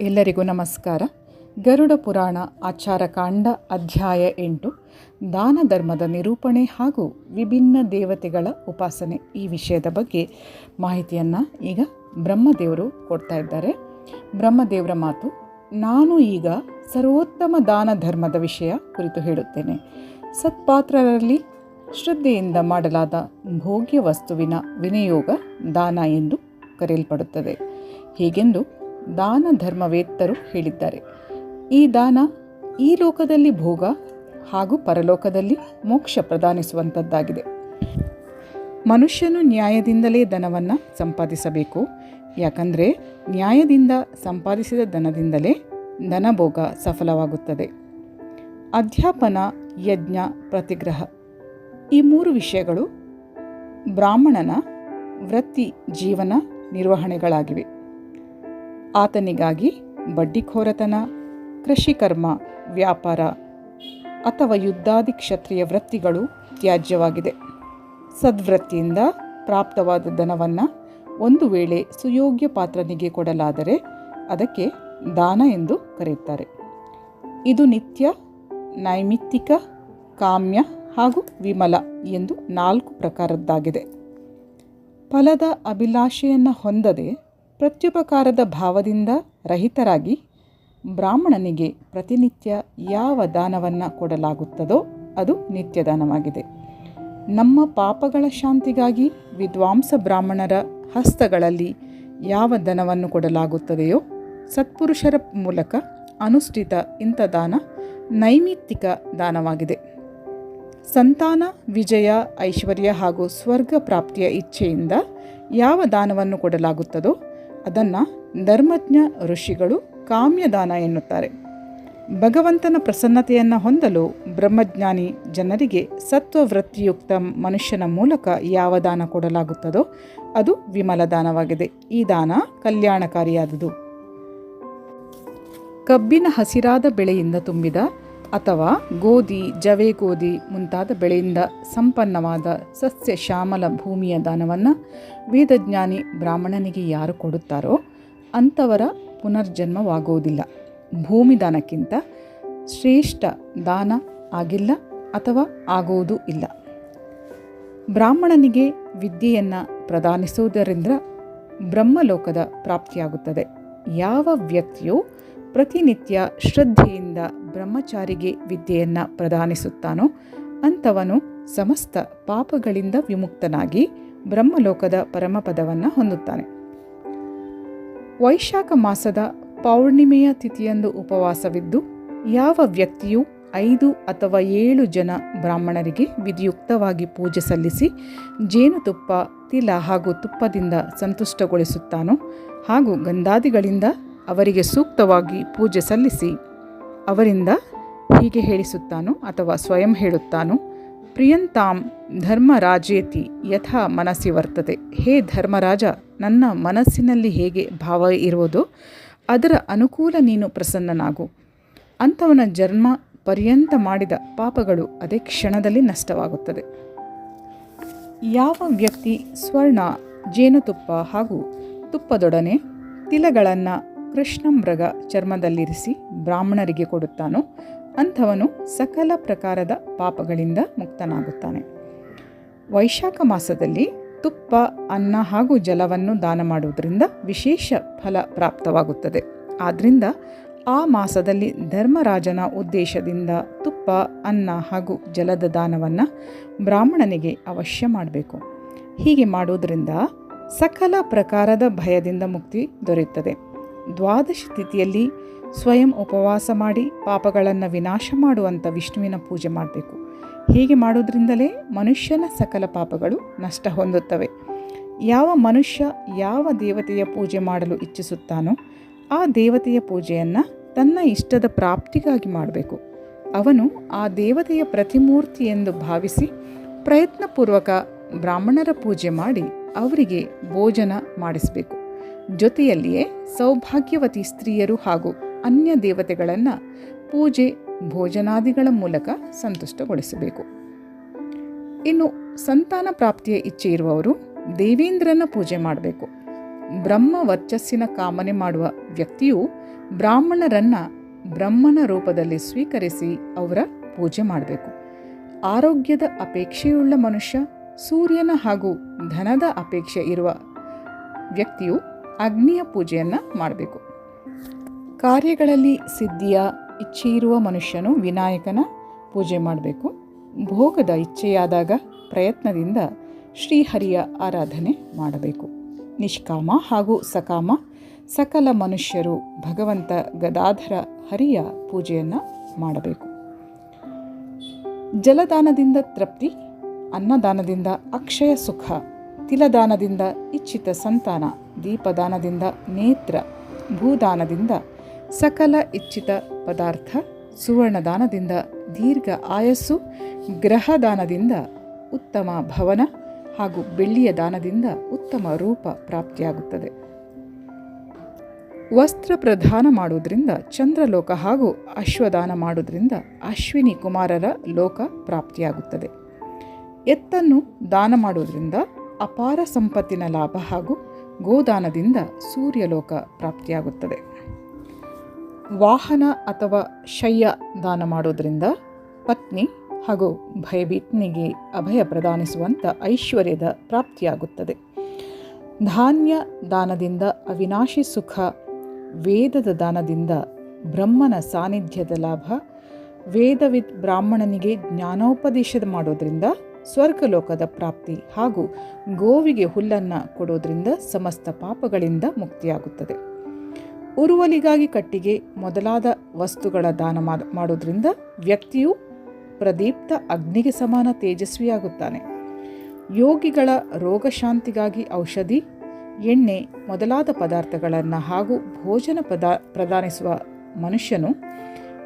ಎಲ್ಲರಿಗೂ ನಮಸ್ಕಾರ. ಗರುಡ ಪುರಾಣ ಆಚಾರಕಾಂಡ ಅಧ್ಯಾಯ ಎಂಟು, ದಾನ ಧರ್ಮದ ನಿರೂಪಣೆ ಹಾಗೂ ವಿಭಿನ್ನ ದೇವತೆಗಳ ಉಪಾಸನೆ ಈ ವಿಷಯದ ಬಗ್ಗೆ ಮಾಹಿತಿಯನ್ನು ಈಗ ಬ್ರಹ್ಮದೇವರು ಕೊಡ್ತಾ ಇದ್ದಾರೆ. ಬ್ರಹ್ಮದೇವರ ಮಾತು, ನಾನು ಈಗ ಸರ್ವೋತ್ತಮ ದಾನ ಧರ್ಮದ ವಿಷಯ ಕುರಿತು ಹೇಳುತ್ತೇನೆ. ಸತ್ಪಾತ್ರರಲ್ಲಿ ಶ್ರದ್ಧೆಯಿಂದ ಮಾಡಲಾದ ಭೋಗ್ಯ ವಸ್ತುವಿನ ವಿನಿಯೋಗ ದಾನ ಎಂದು ಕರೆಯಲ್ಪಡುತ್ತದೆ. ಹೀಗೆಂದು? ದಾನ ಧರ್ಮವೇತ್ತರು ಹೇಳಿದ್ದಾರೆ. ಈ ದಾನ ಈ ಲೋಕದಲ್ಲಿ ಭೋಗ ಹಾಗೂ ಪರಲೋಕದಲ್ಲಿ ಮೋಕ್ಷ ಪ್ರದಾನಿಸುವಂಥದ್ದಾಗಿದೆ ಮನುಷ್ಯನು ನ್ಯಾಯದಿಂದಲೇ ಧನವನ್ನು ಸಂಪಾದಿಸಬೇಕು. ಯಾಕಂದರೆ ನ್ಯಾಯದಿಂದ ಸಂಪಾದಿಸಿದ ಧನದಿಂದಲೇ ಧನಭೋಗ ಸಫಲವಾಗುತ್ತದೆ. ಅಧ್ಯಾಪನ, ಯಜ್ಞ, ಪ್ರತಿಗ್ರಹ ಈ ಮೂರು ವಿಷಯಗಳು ಬ್ರಾಹ್ಮಣನ ವೃತ್ತಿ ಜೀವನ ನಿರ್ವಹಣೆಗಳಾಗಿವೆ. ಆತನಿಗಾಗಿ ಬಡ್ಡಿಖೋರತನ, ಕೃಷಿಕರ್ಮ, ವ್ಯಾಪಾರ ಅಥವಾ ಯುದ್ಧಾದಿ ಕ್ಷತ್ರಿಯ ವೃತ್ತಿಗಳು ತ್ಯಾಜ್ಯವಾಗಿದೆ. ಸದ್ವೃತ್ತಿಯಿಂದ ಪ್ರಾಪ್ತವಾದ ಧನವನ್ನು ಒಂದು ವೇಳೆ ಸುಯೋಗ್ಯ ಪಾತ್ರನಿಗೆ ಕೊಡಲಾದರೆ ಅದಕ್ಕೆ ದಾನ ಎಂದು ಕರೆಯುತ್ತಾರೆ. ಇದು ನಿತ್ಯ, ನೈಮಿತ್ತಿಕ, ಕಾಮ್ಯ ಹಾಗೂ ವಿಮಲ ಎಂದು ನಾಲ್ಕು ಪ್ರಕಾರದ್ದಾಗಿದೆ. ಫಲದ ಅಭಿಲಾಷೆಯನ್ನು ಹೊಂದದೆ ಪ್ರತ್ಯುಪಕಾರದ ಭಾವದಿಂದ ರಹಿತರಾಗಿ ಬ್ರಾಹ್ಮಣನಿಗೆ ಪ್ರತಿನಿತ್ಯ ಯಾವ ದಾನವನ್ನು ಕೊಡಲಾಗುತ್ತದೋ ಅದು ನಿತ್ಯದಾನವಾಗಿದೆ. ನಮ್ಮ ಪಾಪಗಳ ಶಾಂತಿಗಾಗಿ ವಿದ್ವಾಂಸ ಬ್ರಾಹ್ಮಣರ ಹಸ್ತಗಳಲ್ಲಿ ಯಾವ ದನವನ್ನು ಕೊಡಲಾಗುತ್ತದೆಯೋ ಸತ್ಪುರುಷರ ಮೂಲಕ ಅನುಷ್ಠಿತ ಇಂಥ ದಾನ ನೈಮಿತ್ತಿಕ ದಾನವಾಗಿದೆ. ಸಂತಾನ, ವಿಜಯ, ಐಶ್ವರ್ಯ ಹಾಗೂ ಸ್ವರ್ಗ ಪ್ರಾಪ್ತಿಯ ಇಚ್ಛೆಯಿಂದ ಯಾವ ದಾನವನ್ನು ಕೊಡಲಾಗುತ್ತದೋ ಅದನ್ನು ಧರ್ಮಜ್ಞ ಋಷಿಗಳು ಕಾಮ್ಯದಾನ ಎನ್ನುತ್ತಾರೆ. ಭಗವಂತನ ಪ್ರಸನ್ನತೆಯನ್ನು ಹೊಂದಲು ಬ್ರಹ್ಮಜ್ಞಾನಿ ಜನರಿಗೆ ಸತ್ವವೃತ್ತಿಯುಕ್ತ ಮನುಷ್ಯನ ಮೂಲಕ ಯಾವ ದಾನ ಕೊಡಲಾಗುತ್ತದೋ ಅದು ವಿಮಲ ದಾನವಾಗಿದೆ. ಈ ದಾನ ಕಲ್ಯಾಣಕಾರಿಯಾದುದು. ಕಬ್ಬಿನ ಹಸಿರಾದ ಬೆಳೆಯಿಂದ ತುಂಬಿದ ಅಥವಾ ಗೋಧಿ ಜವೆ ಗೋಧಿ ಮುಂತಾದ ಬೆಳೆಯಿಂದ ಸಂಪನ್ನವಾದ ಸಸ್ಯ ಶ್ಯಾಮಲ ಭೂಮಿಯ ದಾನವನ್ನು ವೇದಜ್ಞಾನಿ ಬ್ರಾಹ್ಮಣನಿಗೆ ಯಾರು ಕೊಡುತ್ತಾರೋ ಅಂಥವರ ಪುನರ್ಜನ್ಮವಾಗುವುದಿಲ್ಲ. ಭೂಮಿ ದಾನಕ್ಕಿಂತ ಶ್ರೇಷ್ಠ ದಾನ ಆಗಿಲ್ಲ ಅಥವಾ ಆಗುವುದೂ ಇಲ್ಲ. ಬ್ರಾಹ್ಮಣನಿಗೆ ವಿದ್ಯೆಯನ್ನು ಪ್ರದಾನಿಸುವುದರಿಂದ ಬ್ರಹ್ಮಲೋಕದ ಪ್ರಾಪ್ತಿಯಾಗುತ್ತದೆ. ಯಾವ ವ್ಯಕ್ತಿಯು ಪ್ರತಿನಿತ್ಯ ಶ್ರದ್ಧೆಯಿಂದ ಬ್ರಹ್ಮಚಾರಿಗೆ ವಿದ್ಯೆಯನ್ನು ಪ್ರದಾನಿಸುತ್ತಾನೋ ಅಂಥವನು ಸಮಸ್ತ ಪಾಪಗಳಿಂದ ವಿಮುಕ್ತನಾಗಿ ಬ್ರಹ್ಮಲೋಕದ ಪರಮಪದವನ್ನು ಹೊಂದುತ್ತಾನೆ. ವೈಶಾಖ ಮಾಸದ ಪೌರ್ಣಿಮೆಯ ತಿಥಿಯಂದು ಉಪವಾಸವಿದ್ದು, ಯಾವ ವ್ಯಕ್ತಿಯು ಐದು ಅಥವಾ ಏಳು ಜನ ಬ್ರಾಹ್ಮಣರಿಗೆ ವಿಧಿಯುಕ್ತವಾಗಿ ಪೂಜೆ ಸಲ್ಲಿಸಿ ಜೇನುತುಪ್ಪ, ತಿಲ ಹಾಗೂ ತುಪ್ಪದಿಂದ ಸಂತುಷ್ಟಗೊಳಿಸುತ್ತಾನೋ ಹಾಗೂ ಗಂಧಾದಿಗಳಿಂದ ಅವರಿಗೆ ಸೂಕ್ತವಾಗಿ ಪೂಜೆ ಸಲ್ಲಿಸಿ ಅವರಿಂದ ಹೀಗೆ ಹೇಳಿಸುತ್ತಾನೋ ಅಥವಾ ಸ್ವಯಂ ಹೇಳುತ್ತಾನೋ, ಪ್ರಿಯಂತಾಂ ಧರ್ಮರಾಜೇತಿ ಯಥಾ ಮನಸ್ಸಿ ವರ್ತದೆ. ಹೇ ಧರ್ಮರಾಜ, ನನ್ನ ಮನಸ್ಸಿನಲ್ಲಿ ಹೇಗೆ ಭಾವ ಇರುವುದೋ? ಅದರ ಅನುಕೂಲ ನೀನು ಪ್ರಸನ್ನನಾಗು. ಅಂಥವನ ಜನ್ಮ ಪರ್ಯಂತ ಮಾಡಿದ ಪಾಪಗಳು ಅದೇ ಕ್ಷಣದಲ್ಲಿ ನಷ್ಟವಾಗುತ್ತದೆ. ಯಾವ ವ್ಯಕ್ತಿ ಸ್ವರ್ಣ, ಜೇನುತುಪ್ಪ ಹಾಗೂ ತುಪ್ಪದೊಡನೆ ತಿಲಗಳನ್ನು ಕೃಷ್ಣಮೃಗ ಚರ್ಮದಲ್ಲಿರಿಸಿ ಬ್ರಾಹ್ಮಣರಿಗೆ ಕೊಡುತ್ತಾನೋ ಅಂಥವನು ಸಕಲ ಪ್ರಕಾರದ ಪಾಪಗಳಿಂದ ಮುಕ್ತನಾಗುತ್ತಾನೆ. ವೈಶಾಖ ಮಾಸದಲ್ಲಿ ತುಪ್ಪ, ಅನ್ನ ಹಾಗೂ ಜಲವನ್ನು ದಾನ ಮಾಡುವುದರಿಂದ ವಿಶೇಷ ಫಲ ಪ್ರಾಪ್ತವಾಗುತ್ತದೆ. ಆದ್ದರಿಂದ ಆ ಮಾಸದಲ್ಲಿ ಧರ್ಮರಾಜನ ಉದ್ದೇಶದಿಂದ ತುಪ್ಪ, ಅನ್ನ ಹಾಗೂ ಜಲದ ದಾನವನ್ನು ಬ್ರಾಹ್ಮಣನಿಗೆ ಅವಶ್ಯ ಮಾಡಬೇಕು. ಹೀಗೆ ಮಾಡುವುದರಿಂದ ಸಕಲ ಪ್ರಕಾರದ ಭಯದಿಂದ ಮುಕ್ತಿ ದೊರೆಯುತ್ತದೆ. ದ್ವಾದಶಿ ತಿಥಿಯಲ್ಲಿ ಸ್ವಯಂ ಉಪವಾಸ ಮಾಡಿ ಪಾಪಗಳನ್ನು ವಿನಾಶ ಮಾಡುವಂಥ ವಿಷ್ಣುವಿನ ಪೂಜೆ ಮಾಡಬೇಕು. ಹೀಗೆ ಮಾಡೋದ್ರಿಂದಲೇ ಮನುಷ್ಯನ ಸಕಲ ಪಾಪಗಳು ನಷ್ಟ ಹೊಂದುತ್ತವೆ. ಯಾವ ಮನುಷ್ಯ ಯಾವ ದೇವತೆಯ ಪೂಜೆ ಮಾಡಲು ಇಚ್ಛಿಸುತ್ತಾನೋ ಆ ದೇವತೆಯ ಪೂಜೆಯನ್ನು ತನ್ನ ಇಷ್ಟದ ಪ್ರಾಪ್ತಿಗಾಗಿ ಮಾಡಬೇಕು. ಅವನು ಆ ದೇವತೆಯ ಪ್ರತಿಮೂರ್ತಿ ಎಂದು ಭಾವಿಸಿ ಪ್ರಯತ್ನಪೂರ್ವಕ ಬ್ರಾಹ್ಮಣರ ಪೂಜೆ ಮಾಡಿ ಅವರಿಗೆ ಭೋಜನ ಮಾಡಿಸಬೇಕು. ಜೊತೆಯಲ್ಲಿಯೇ ಸೌಭಾಗ್ಯವತಿ ಸ್ತ್ರೀಯರು ಹಾಗೂ ಅನ್ಯ ದೇವತೆಗಳನ್ನು ಪೂಜೆ, ಭೋಜನಾದಿಗಳ ಮೂಲಕ ಸಂತುಷ್ಟಗೊಳಿಸಬೇಕು. ಇನ್ನು ಸಂತಾನ ಪ್ರಾಪ್ತಿಯ ಇಚ್ಛೆ ಇರುವವರು ದೇವೇಂದ್ರನ ಪೂಜೆ ಮಾಡಬೇಕು. ಬ್ರಹ್ಮ ವರ್ಚಸ್ಸಿನ ಕಾಮನೆ ಮಾಡುವ ವ್ಯಕ್ತಿಯು ಬ್ರಾಹ್ಮಣರನ್ನ ಬ್ರಹ್ಮನ ರೂಪದಲ್ಲಿ ಸ್ವೀಕರಿಸಿ ಅವರ ಪೂಜೆ ಮಾಡಬೇಕು. ಆರೋಗ್ಯದ ಅಪೇಕ್ಷೆಯುಳ್ಳ ಮನುಷ್ಯ, ಸೂರ್ಯನ ಹಾಗೂ ಧನದ ಅಪೇಕ್ಷೆ ಇರುವ ವ್ಯಕ್ತಿಯು ಅಗ್ನಿಯ ಪೂಜೆಯನ್ನು ಮಾಡಬೇಕು. ಕಾರ್ಯಗಳಲ್ಲಿ ಸಿದ್ಧಿಯ ಇಚ್ಛೆ ಇರುವ ಮನುಷ್ಯನು ವಿನಾಯಕನ ಪೂಜೆ ಮಾಡಬೇಕು. ಭೋಗದ ಇಚ್ಛೆಯಾದಾಗ ಪ್ರಯತ್ನದಿಂದ ಶ್ರೀಹರಿಯ ಆರಾಧನೆ ಮಾಡಬೇಕು. ನಿಷ್ಕಾಮ ಹಾಗೂ ಸಕಾಮ, ಸಕಲ ಮನುಷ್ಯರು ಭಗವಂತ ಗದಾಧರ ಹರಿಯ ಪೂಜೆಯನ್ನು ಮಾಡಬೇಕು. ಜಲದಾನದಿಂದ ತೃಪ್ತಿ, ಅನ್ನದಾನದಿಂದ ಅಕ್ಷಯ ಸುಖ, ತಿಲದಾನದಿಂದ ಇಚ್ಛಿತ ಸಂತಾನ ದೀಪದಾನದಿಂದ ನೇತ್ರ, ಭೂದಾನದಿಂದ ಸಕಲ ಇಚ್ಛಿತ ಪದಾರ್ಥ, ಸುವರ್ಣದಾನದಿಂದ ದೀರ್ಘ ಆಯಸ್ಸು, ಗ್ರಹದಾನದಿಂದ ಉತ್ತಮ ಭವನ ಹಾಗೂ ಬೆಳ್ಳಿಯ ದಾನದಿಂದ ಉತ್ತಮ ರೂಪ ಪ್ರಾಪ್ತಿಯಾಗುತ್ತದೆ. ವಸ್ತ್ರ ಪ್ರದಾನ ಮಾಡುವುದರಿಂದ ಚಂದ್ರಲೋಕ ಹಾಗೂ ಅಶ್ವದಾನ ಮಾಡುವುದರಿಂದ ಅಶ್ವಿನಿ ಕುಮಾರರ ಲೋಕ ಪ್ರಾಪ್ತಿಯಾಗುತ್ತದೆ. ಎತ್ತನ್ನು ದಾನ ಮಾಡುವುದರಿಂದ ಅಪಾರ ಸಂಪತ್ತಿನ ಲಾಭ ಹಾಗೂ ಗೋದಾನದಿಂದ ಸೂರ್ಯಲೋಕ ಪ್ರಾಪ್ತಿಯಾಗುತ್ತದೆ. ವಾಹನ ಅಥವಾ ಶಯ್ಯ ದಾನ ಮಾಡೋದರಿಂದ ಪತ್ನಿ ಹಾಗೂ ಭಯಭೀತನಿಗೆ ಅಭಯ ಪ್ರದಾನಿಸುವಂಥ ಐಶ್ವರ್ಯದ ಪ್ರಾಪ್ತಿಯಾಗುತ್ತದೆ. ಧಾನ್ಯ ದಾನದಿಂದ ಅವಿನಾಶಿ ಸುಖ, ವೇದದ ದಾನದಿಂದ ಬ್ರಹ್ಮನ ಸಾನ್ನಿಧ್ಯದ ಲಾಭ, ವೇದವಿದ್ ಬ್ರಾಹ್ಮಣನಿಗೆ ಜ್ಞಾನೋಪದೇಶ ಮಾಡೋದ್ರಿಂದ ಸ್ವರ್ಗಲೋಕದ ಪ್ರಾಪ್ತಿ ಹಾಗೂ ಗೋವಿಗೆ ಹುಲ್ಲನ್ನು ಕೊಡೋದ್ರಿಂದ ಸಮಸ್ತ ಪಾಪಗಳಿಂದ ಮುಕ್ತಿಯಾಗುತ್ತದೆ. ಉರುವಲಿಗಾಗಿ ಕಟ್ಟಿಗೆ ಮೊದಲಾದ ವಸ್ತುಗಳ ದಾನ ಮಾಡೋದ್ರಿಂದ ವ್ಯಕ್ತಿಯು ಪ್ರದೀಪ್ತ ಅಗ್ನಿಗೆ ಸಮಾನ ತೇಜಸ್ವಿಯಾಗುತ್ತಾನೆ. ಯೋಗಿಗಳ ರೋಗಶಾಂತಿಗಾಗಿ ಔಷಧಿ, ಎಣ್ಣೆ ಮೊದಲಾದ ಪದಾರ್ಥಗಳನ್ನು ಹಾಗೂ ಭೋಜನ ಪದಾ ಪ್ರದಾನಿಸುವ ಮನುಷ್ಯನು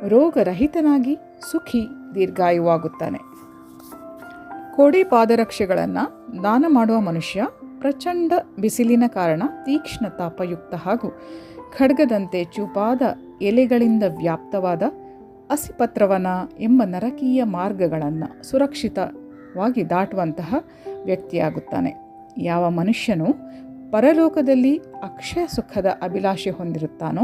ರೋಗರಹಿತನಾಗಿ ಸುಖಿ ದೀರ್ಘಾಯುವಾಗುತ್ತಾನೆ. ಕೋಡಿ ಪಾದರಕ್ಷೆಗಳನ್ನು ದಾನ ಮಾಡುವ ಮನುಷ್ಯ ಪ್ರಚಂಡ ಬಿಸಿಲಿನ ಕಾರಣ ತೀಕ್ಷ್ಣ ತಾಪಯುಕ್ತ ಹಾಗೂ ಖಡ್ಗದಂತೆ ಚೂಪಾದ ಎಲೆಗಳಿಂದ ವ್ಯಾಪ್ತವಾದ ಅಸಿಪತ್ರವನ ಎಂಬ ನರಕೀಯ ಮಾರ್ಗಗಳನ್ನು ಸುರಕ್ಷಿತವಾಗಿ ದಾಟುವಂತಹ ವ್ಯಕ್ತಿಯಾಗುತ್ತಾನೆ. ಯಾವ ಮನುಷ್ಯನು ಪರಲೋಕದಲ್ಲಿ ಅಕ್ಷಯ ಸುಖದ ಅಭಿಲಾಷೆ ಹೊಂದಿರುತ್ತಾನೋ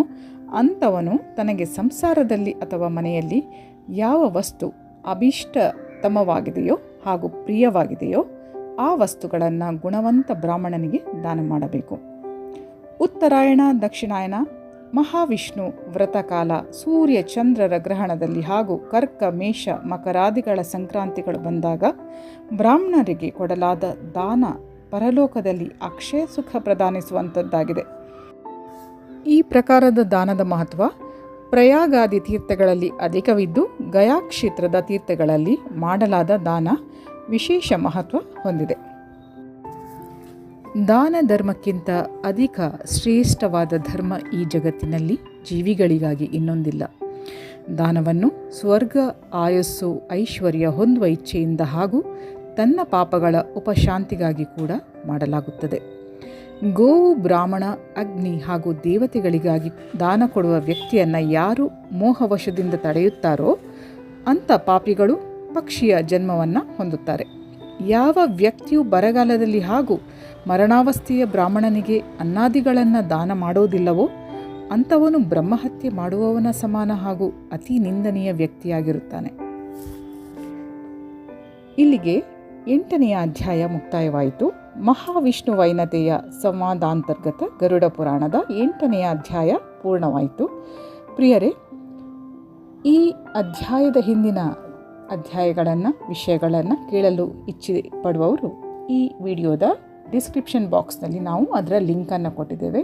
ಅಂಥವನು ತನಗೆ ಸಂಸಾರದಲ್ಲಿ ಅಥವಾ ಮನೆಯಲ್ಲಿ ಯಾವ ವಸ್ತು ಅಭೀಷ್ಟತಮವಾಗಿದೆಯೋ ಹಾಗೂ ಪ್ರಿಯವಾಗಿದೆಯೋ ಆ ವಸ್ತುಗಳನ್ನು ಗುಣವಂತ ಬ್ರಾಹ್ಮಣನಿಗೆ ದಾನ ಮಾಡಬೇಕು. ಉತ್ತರಾಯಣ ದಕ್ಷಿಣಾಯಣ ಮಹಾವಿಷ್ಣು ವ್ರತಕಾಲ ಸೂರ್ಯ, ಚಂದ್ರರ ಗ್ರಹಣದಲ್ಲಿ ಹಾಗೂ ಕರ್ಕ, ಮೇಷ, ಮಕರಾದಿಗಳ ಸಂಕ್ರಾಂತಿಗಳು ಬಂದಾಗ ಬ್ರಾಹ್ಮಣರಿಗೆ ಕೊಡಲಾದ ದಾನ ಪರಲೋಕದಲ್ಲಿ ಅಕ್ಷಯ ಸುಖ ಪ್ರದಾನಿಸುವಂಥದ್ದಾಗಿದೆ ಈ ಪ್ರಕಾರದ ದಾನದ ಮಹತ್ವ ಪ್ರಯಾಗಾದಿ ತೀರ್ಥಗಳಲ್ಲಿ ಅಧಿಕವಿದ್ದು ಗಯಾ ಕ್ಷೇತ್ರದ ತೀರ್ಥಗಳಲ್ಲಿ ಮಾಡಲಾದ ದಾನ ವಿಶೇಷ ಮಹತ್ವ ಹೊಂದಿದೆ. ದಾನ ಧರ್ಮಕ್ಕಿಂತ ಅಧಿಕ ಶ್ರೇಷ್ಠವಾದ ಧರ್ಮ ಈ ಜಗತ್ತಿನಲ್ಲಿ ಜೀವಿಗಳಿಗಾಗಿ ಇನ್ನೊಂದಿಲ್ಲ. ದಾನವನ್ನು ಸ್ವರ್ಗ, ಆಯಸ್ಸು, ಐಶ್ವರ್ಯ ಹೊಂದುವ ಇಚ್ಛೆಯಿಂದ ಹಾಗೂ ತನ್ನ ಪಾಪಗಳ ಉಪಶಾಂತಿಗಾಗಿ ಕೂಡ ಮಾಡಲಾಗುತ್ತದೆ. ಗೋವು, ಬ್ರಾಹ್ಮಣ, ಅಗ್ನಿ ಹಾಗೂ ದೇವತೆಗಳಿಗಾಗಿ ದಾನ ಕೊಡುವ ವ್ಯಕ್ತಿಯನ್ನು ಯಾರು ಮೋಹವಶದಿಂದ ತಡೆಯುತ್ತಾರೋ ಅಂಥ ಪಾಪಿಗಳು ಪಕ್ಷಿಯ ಜನ್ಮವನ್ನು ಹೊಂದುತ್ತಾರೆ. ಯಾವ ವ್ಯಕ್ತಿಯು ಬರಗಾಲದಲ್ಲಿ ಹಾಗೂ ಮರಣಾವಸ್ಥೆಯ ಬ್ರಾಹ್ಮಣನಿಗೆ ಅನ್ನಾದಿಗಳನ್ನು ದಾನ ಮಾಡೋದಿಲ್ಲವೋ, ಅಂಥವನು ಬ್ರಹ್ಮಹತ್ಯೆ ಮಾಡುವವನ ಸಮಾನ ಹಾಗೂ ಅತಿ ನಿಂದನೀಯ ವ್ಯಕ್ತಿಯಾಗಿರುತ್ತಾನೆ. ಇಲ್ಲಿಗೆ ಎಂಟನೆಯ ಅಧ್ಯಾಯ ಮುಕ್ತಾಯವಾಯಿತು. ಮಹಾವಿಷ್ಣು ವೈನತೆಯ ಸಂವಾದಾಂತರ್ಗತ ಗರುಡ ಪುರಾಣದ ಎಂಟನೆಯ ಅಧ್ಯಾಯ ಪೂರ್ಣವಾಯಿತು. ಪ್ರಿಯರೇ ಈ ಅಧ್ಯಾಯದ ಹಿಂದಿನ ಅಧ್ಯಾಯಗಳನ್ನು, ವಿಷಯಗಳನ್ನು ಕೇಳಲು ಇಚ್ಛೆ ಪಡುವವರು ಈ ವಿಡಿಯೋದ ಡಿಸ್ಕ್ರಿಪ್ಷನ್ ಬಾಕ್ಸ್ನಲ್ಲಿ ನಾವು ಅದರ ಲಿಂಕನ್ನು ಕೊಟ್ಟಿದ್ದೇವೆ.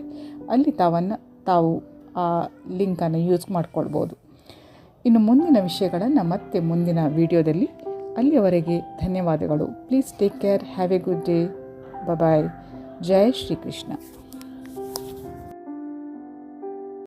ಅಲ್ಲಿ ತಾವನ್ನು, ತಾವು ಆ ಲಿಂಕನ್ನು ಯೂಸ್ ಮಾಡ್ಕೊಳ್ಬೋದು. ಇನ್ನು ಮುಂದಿನ ವಿಷಯಗಳನ್ನು ಮತ್ತೆ ಮುಂದಿನ ವಿಡಿಯೋದಲ್ಲಿ ಅಲ್ಲಿಯವರೆಗೆ ಧನ್ಯವಾದಗಳು. Please take care have a good day bye Jai Shrikrishna.